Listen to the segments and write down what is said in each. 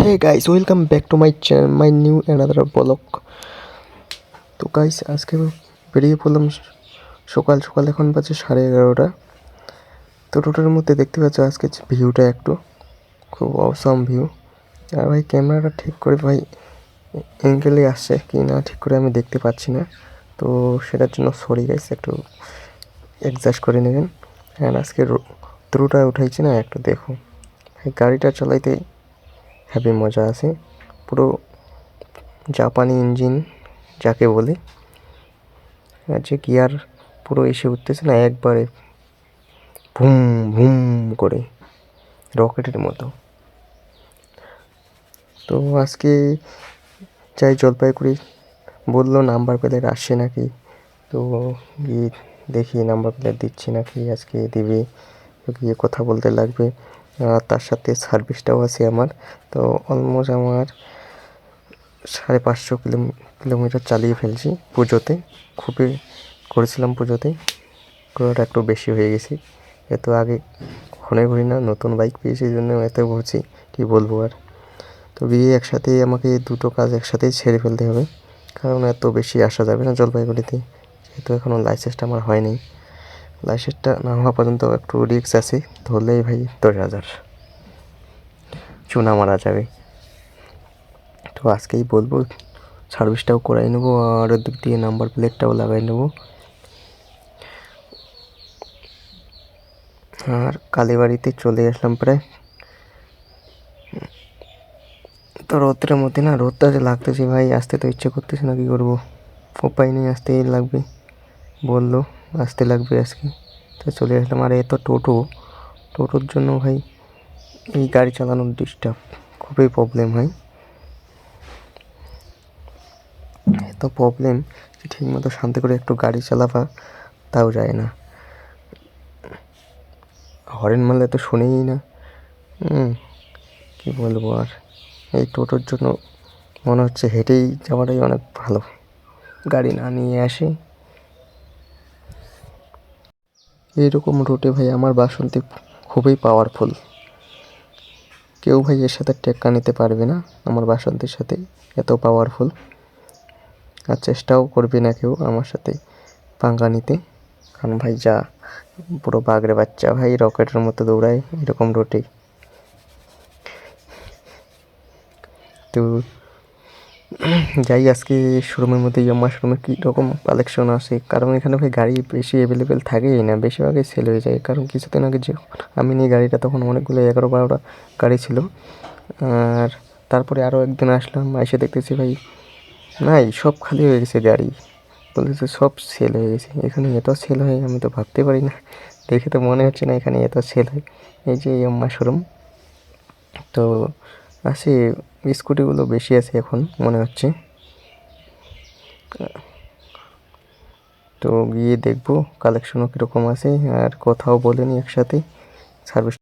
Hey guys back to my channel, my new another vlog. তো guys আজকে বেরিয়ে পড়লাম সকাল সকাল এখন বাজে সাড়ে এগারোটা। তো টোটালের মধ্যে দেখতে পাচ্ছ আজকে ভিউটা একটু খুব অসম ভিউ আর ভাই ক্যামেরাটা ঠিক করে ভাই অ্যাঙ্গেলে আসছে কি না ঠিক করে আমি দেখতে পাচ্ছি না। তো সেটার জন্য সরি গাইস একটু অ্যাডজাস্ট করে নেবেন। অ্যান্ড আজকে রোটা উঠাইছি না একটু দেখো। ভাই গাড়িটা চালাইতে হ্যাপি মজা আছে। পুরো জাপানি ইঞ্জিন যাকে বলে। যে গিয়ার পুরো এসে উঠতেছে না, একবারে ভুম ভুম করে রকেটের মতো। তো আজকে যাই জলপাইগুড়ি, বলল নাম্বার প্লেট আসছে নাকি? তো গিয়ে দেখি নাম্বার প্লেট দিচ্ছি নাকি, আজকে দিবে। তো গিয়ে কথা বলতে লাগবে। তার সাথে সার্ভিসটাও আছে আমার। তো অলমোস্ট আমার সাড়ে পাঁচশো কিলো, কিলোমিটার চালিয়ে ফেলছি পুজোতে। খুবই করেছিলাম পুজোতে। করাটা একটু বেশি হয়ে গেছে। এত আগে ঘনে ঘুরি না নতুন বাইক পেয়েছি এই জন্য এত ঘুরছি, কী বলব আর। তো গিয়ে একসাথে আমাকে দুটো কাজ একসাথেই ছেড়ে ফেলতে হবে। কারণ এত বেশি আসা যাবে না জলপাইগুড়িতে। যেহেতু এখনও লাইসেন্সটা আমার হয়নি। লাইসেন্সটা না হওয়া পর্যন্ত একটু রিক্স আছে ধরলেই ভাই দশ হাজার। চুনা মারা যাবে। তো আজকেই বলব সার্ভিসটাও করাই নেব আর দিক দিয়ে নাম্বার প্লেটটাও লাগাই নেব। আর কালীবাড়িতে চলে আসলাম প্রায়। তো রোদটার মধ্যে না, রোদটা যে লাগতেছে ভাই, আসতে তো ইচ্ছে করতেছে না, কী করব? উপায় নেই, আসতেই লাগবে, বলল। আসতে লাগবে আজকে। তো চলে আসলাম। আর এত টোটো, টোটোর জন্য ভাই এই গাড়ি চালানোর ডিস্টার্ব খুবই প্রবলেম হয় এত প্রবলেম যে ঠিকমতো শান্তি করে একটু গাড়ি চালাবা তাও যায় না। হরেন মারলে তো শুনেই না। কী বলব আর? এই টোটোর জন্য মনে হচ্ছে হেঁটেই যাওয়াটাই অনেক ভালো। গাড়ি না নিয়ে আসে। এইরকম রুটে ভাই আমার বাসন্তী খুবই পাওয়ারফুল কেউ ভাই এর সাথে টেক্কা নিতে পারবে না আমার বাসন্তীর সাথে, এত পাওয়ারফুল আর চেষ্টাও করবে না কেউ আমার সাথে পাঙ্গা নিতে। কারণ ভাই যা, পুরো বাগড়ে বাচ্চা ভাই, রকেটের মতো দৌড়ায়, এরকম রোটে। তো যাই আজকে শোরুমের মধ্যে ইয়াম্মা শোরুমে কী রকম কালেকশন আসে কারণ এখানে ভাই গাড়ি বেশি অ্যাভেলেবেল থাকেই না, বেশিরভাগই সেল হয়ে যায়। কারণ কিছুদিন আগে যে আমি নিয়ে গাড়িটা, তখন অনেকগুলো এগারো বারোটা গাড়ি ছিল। আর তারপরে আরও একদিন আসলাম, এসে দেখতেছি ভাই, নাই, সব খালি হয়ে গেছে গাড়ি। বলতেছে সব সেল হয়ে গেছে। এখানে এত সেল হয়, আমি তো ভাবতে পারি না। দেখে তো মনে হচ্ছে না এখানে এত সেল হয়। এই যে ইয়াম্মা শোরুম। তো আছে স্কুটিগুলো বেশি আছে এখন, মনে হচ্ছে। তো গিয়ে দেখব কালেকশনও কীরকম আছে, আর কথাও বলেনি একসাথে। সার্ভিস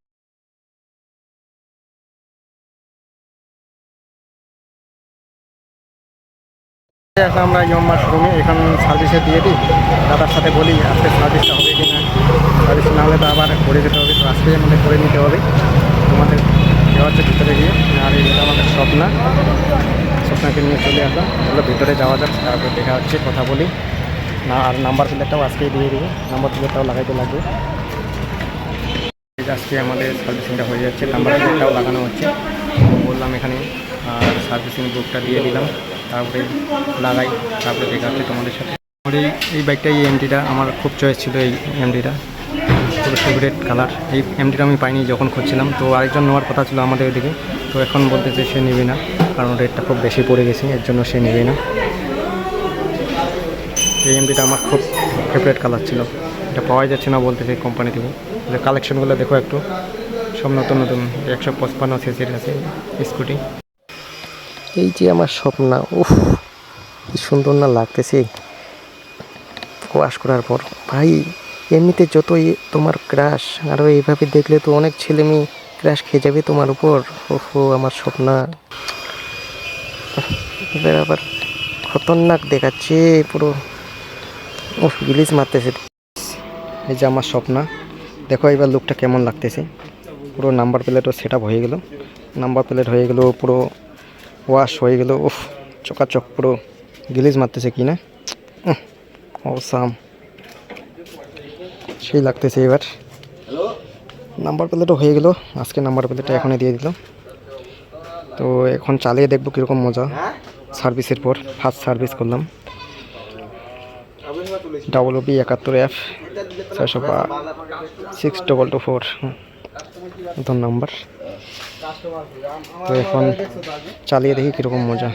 আমরা ইয়ম্মার শোরুমে এখন সার্ভিসে দিয়ে দিই। দাদার সাথে বলি আজকে সার্ভিসটা হবে কি না সার্ভিস না হলে তো আবার করে যেতে হবে, তো আজকে আমাদের করে নিতে হবে। ভিতরে গিয়ে, আর এটা আমাদের স্বপ্না, স্বপ্নাকে নিয়ে চলে আসলাম। তাহলে ভিতরে যাওয়া যাক, তারপরে দেখা হচ্ছে, কথা বলি। না, আর নাম্বার প্লেটটাও আজকেই দিয়ে দিবে। নাম্বার প্লেটটাও লাগাইতে লাগবে। আজকে আমাদের সার্ভিসিংটা হয়ে যাচ্ছে নাম্বার প্লেটটাও লাগানো হচ্ছে। বললাম এখানে, আর সার্ভিসিং বুকটা দিয়ে দিলাম। তারপরে লাগাই, তারপরে দেখা হচ্ছে তোমাদের সাথে। আমার এই এই বাইকটা এই এমডিটা আমার খুব চয়েস ছিল এই এমডিটা খুব ফেভারিট কালার। এই এমডিটা আমি পাইনি যখন খুঁজছিলাম। তো আরেকজন নেওয়ার কথা ছিল আমাদের ওদিকে তো এখন বলতেছে সে নেবে না, কারণ রেটটা খুব বেশি পড়ে গেছে, এর জন্য সে নেবে না। এই এমডিটা আমার খুব ফেভারিট কালার ছিল। এটা পাওয়াই যাচ্ছে না বলতেছে কোম্পানি থেকে। যে কালেকশনগুলো দেখো একটু। সব নতুন নতুন। একশো পঁচপান্ন সিসির আছে স্কুটি এই যে আমার স্বপ্ন, উফ, কি সুন্দর না লাগতেছে। ওয়াশ করার পর, ভাই এমনিতে যতই তোমার ক্রাশ আরও এইভাবে দেখলে তো অনেক ছেলে মেয়ে ক্রাশ খেয়ে যাবে তোমার উপর। ওহো, আমার স্বপ্ন। এবার আবার খতরনাক দেখাচ্ছে পুরো। উফ গিলিস মারতেছে। এই যে আমার স্বপ্না, দেখো এবার লুকটা কেমন লাগতেছে। পুরো নাম্বার প্লেটও সেট হয়ে গেল। নাম্বার প্লেট হয়ে গেল, পুরো ওয়াশ হয়ে গেল। উফ, চকাচক পুরো গিলিজ মারতেছে কি না? অসাম। সেই লাগতেছে এবার। নাম্বার প্লেটও হয়ে গেল। আজকে নাম্বার প্লেটটা এখনই দিয়ে দিল। তো এখন চালিয়ে দেখব কীরকম মজা। সার্ভিসের পর ফার্স্ট সার্ভিস করলাম। ডাবল বি একাত্তর এফ ছয়শো সিক্স ডবল টু ফোর নতুন নাম্বার তো এখন চালিয়ে দেখি কীরকম মজা।